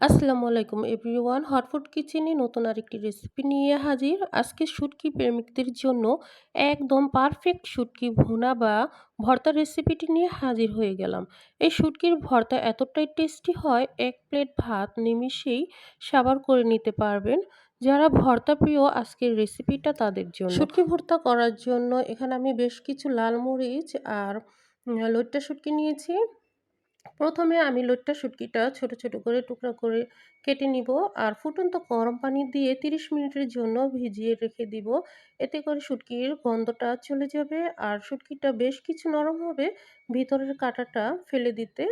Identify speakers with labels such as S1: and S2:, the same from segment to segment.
S1: আসসালামু আলাইকুম এভরিওয়ান হটফুড কিচেনে নতুন আরেকটি রেসিপি নিয়ে হাজির। আজকে শুটকি প্রেমিকদের জন্য একদম পারফেক্ট শুটকি ভুনা বা ভর্তা রেসিপিটি নিয়ে হাজির হয়ে গেলাম। এই শুটকির ভর্তা এতটাই টেস্টি হয়, এক প্লেট ভাত নিমিষেই সাবার করে নিতে পারবেন। যারা ভর্তা প্রিয়, আজকের রেসিপিটা তাদের জন্য। শুটকি ভর্তা করার জন্য এখানে আমি বেশ কিছু লাল মরিচ আর লইট্টা শুটকি নিয়েছি। প্রথমে আমি লইট্টা শুটকিটা ছোট ছোট করে টুকরা করে কেটে নিব আর ফুটন্ত গরম পানি দিয়ে 30 মিনিটের জন্য ভিজিয়ে রেখে দিব। এতে করে শুটকির গন্ধটা চলে যাবে আর শুটকিটা বেশ কিছু নরম হবে। ভিতরের কাঁটাটা ফেলে দিতে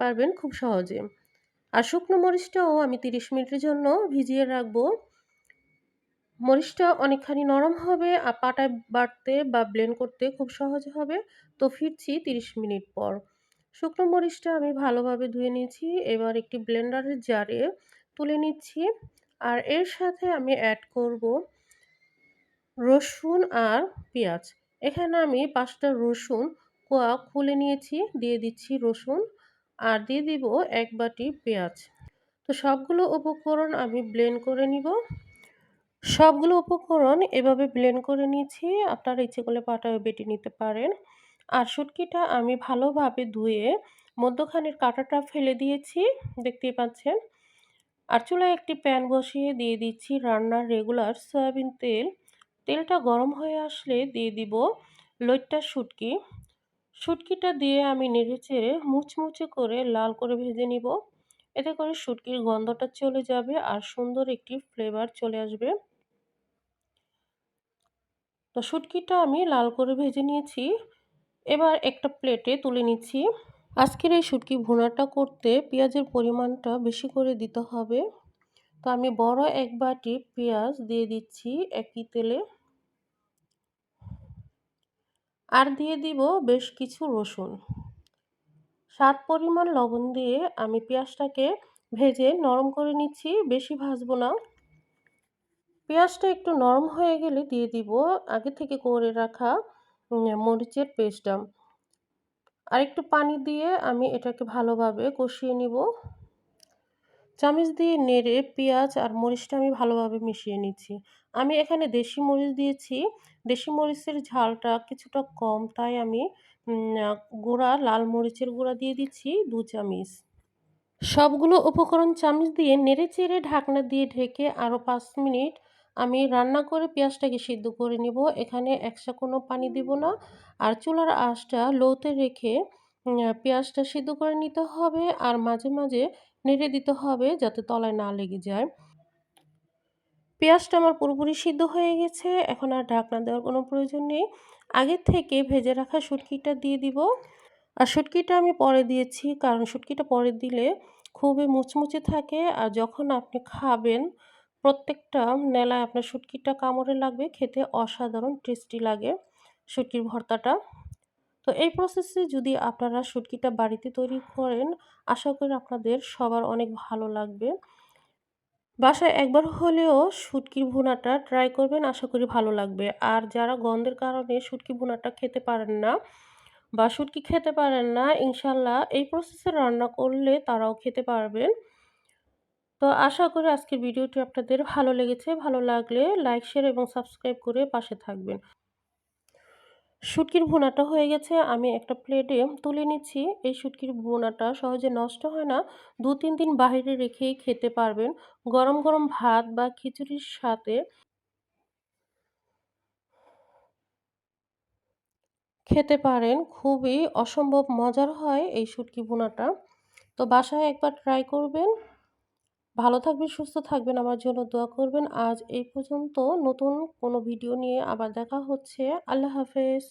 S1: পারবেন খুব সহজে। আর শুকনো মরিচটাও আমি 30 মিনিটের জন্য ভিজিয়ে রাখব। মরিচটা অনেকখানি নরম হবে আর পাটায় বাটতে বা ব্লেন্ড করতে খুব সহজ হবে। তো ফিরছি 30 মিনিট পর। শুকনো মরিচটা আমি ভালোভাবে ধুয়ে নিয়েছি, এবার একটি ব্লেন্ডারের জারে তুলে নিচ্ছি। আর এর সাথে আমি অ্যাড করব রসুন আর পেঁয়াজ। এখানে আমি পাঁচটা রসুন কোয়া খুলে নিয়েছি, দিয়ে দিচ্ছি রসুন আর দিয়ে দিব এক বাটি পেঁয়াজ। তো সবগুলো উপকরণ আমি ব্লেন্ড করে নিব। সবগুলো উপকরণ এভাবে ব্লেন্ড করে নিয়েছি। আপনারা ইচ্ছে করলে পাটায় বেটে নিতে পারেন। আর শুটকিটা আমি ভালোভাবে ধুয়ে মধ্যখানের কাঁটাটা ফেলে দিয়েছি, দেখতেই পাচ্ছেন। আর চুলায় একটি প্যান বসিয়ে দিয়ে দিচ্ছি রান্নার রেগুলার সয়াবিন তেল। তেলটা গরম হয়ে আসলে দিয়ে দিব লইট্টা শুটকি। শুটকিটা দিয়ে আমি নেড়ে চেড়ে মুচমুচে করে লাল করে ভেজে নিব। এতে করে শুটকির গন্ধটা চলে যাবে আর সুন্দর একটি ফ্লেভার চলে আসবে। তো শুটকিটা আমি লাল করে ভেজে নিয়েছি। এবার একটা প্লেটে তুলে নিচ্ছি। আজকের এই শুটকি ভুনাটা করতে পেঁয়াজের পরিমাণটা বেশি করে দিতে হবে। তো আমি বড় এক বাটি পেঁয়াজ দিয়ে দিচ্ছি একই তেলে। আর দিয়ে দিব বেশ কিছু রসুন। স্বাদ পরিমাণ লবণ দিয়ে আমি পেঁয়াজটাকে ভেজে নরম করে নিচ্ছি, বেশি ভাজবো না। পেঁয়াজটা একটু নরম হয়ে গেলে দিয়ে দিব আগে থেকে করে রাখা মরিচের পেস্টটা। আর একটু পানি দিয়ে আমি এটাকে ভালোভাবে কষিয়ে নিব। চামচ দিয়ে নেড়ে পেঁয়াজ আর মরিচটা আমি ভালোভাবে মিশিয়ে নিচ্ছি। আমি এখানে দেশি মরিচ দিয়েছি। দেশি মরিচের ঝালটা কিছুটা কম, তাই আমি গুঁড়া, লাল মরিচের গুঁড়া দিয়ে দিচ্ছি দু চামচ। সবগুলো উপকরণ চামচ দিয়ে নেড়ে চেড়ে ঢাকনা দিয়ে ঢেকে আরও পাঁচ মিনিট আমি রান্না করে পেঁয়াজটাকে সিদ্ধ করে নিব। এখানে একসা কোনো পানি দিব না। আর চুলার আঁশটা লোতে রেখে পেঁয়াজটা সিদ্ধ করে নিতে হবে আর মাঝে মাঝে নেড়ে দিতে হবে যাতে তলায় না লেগে যায়। পেঁয়াজটা আমার পুরোপুরি সিদ্ধ হয়ে গেছে। এখন আর ঢাকনা দেওয়ার কোনো প্রয়োজন নেই। আগের থেকে ভেজে রাখা শুটকিটা দিয়ে দিব। আর শুটকিটা আমি পরে দিয়েছি, কারণ শুটকিটা পরে দিলে খুবই মুচমুচে থাকে। আর যখন আপনি খাবেন প্রত্যেকটা নেলায় আপনার শুটকিটা কামড়ে লাগবে, খেতে অসাধারণ টেস্টি লাগে শুটকির ভর্তাটা। তো এই প্রসেসে যদি আপনারা শুটকিটা বাড়িতে তৈরি করেন, আশা করি আপনাদের সবার অনেক ভালো লাগবে। বাসায় একবার হলেও শুটকির ভুনাটা ট্রাই করবেন, আশা করি ভালো লাগবে। আর যারা গন্ধের কারণে শুটকি ভুনাটা খেতে পারেন না বা শুটকি খেতে পারেন না, ইনশাল্লাহ এই প্রসেসে রান্না করলে তারাও খেতে পারবেন। তো আশা করি আজকের ভিডিওটি আপনাদের ভালো লেগেছে। ভালো লাগলে লাইক শেয়ার এবং সাবস্ক্রাইব করে পাশে থাকবেন। শুটকির ভুনাটা হয়ে গেছে, আমি একটা প্লেটে তুলে নিচ্ছি। এই শুটকির ভুনাটা সহজে নষ্ট হয় না। দু তিন দিন বাইরে রেখেই খেতে পারবেন। গরম গরম ভাত বা খিচুড়ির সাথে খেতে পারেন। খুবই অসম্ভব মজার হয় এই শুটকি ভুনাটা। তো বাসায় একবার ট্রাই করবেন। ভালো থাকবেন, সুস্থ থাকবেন, আমার জন্য দোয়া করবেন। আজ এই পর্যন্ত নতুন কোনো ভিডিও নিয়ে আবার দেখা হচ্ছে। আল্লাহ হাফেজ।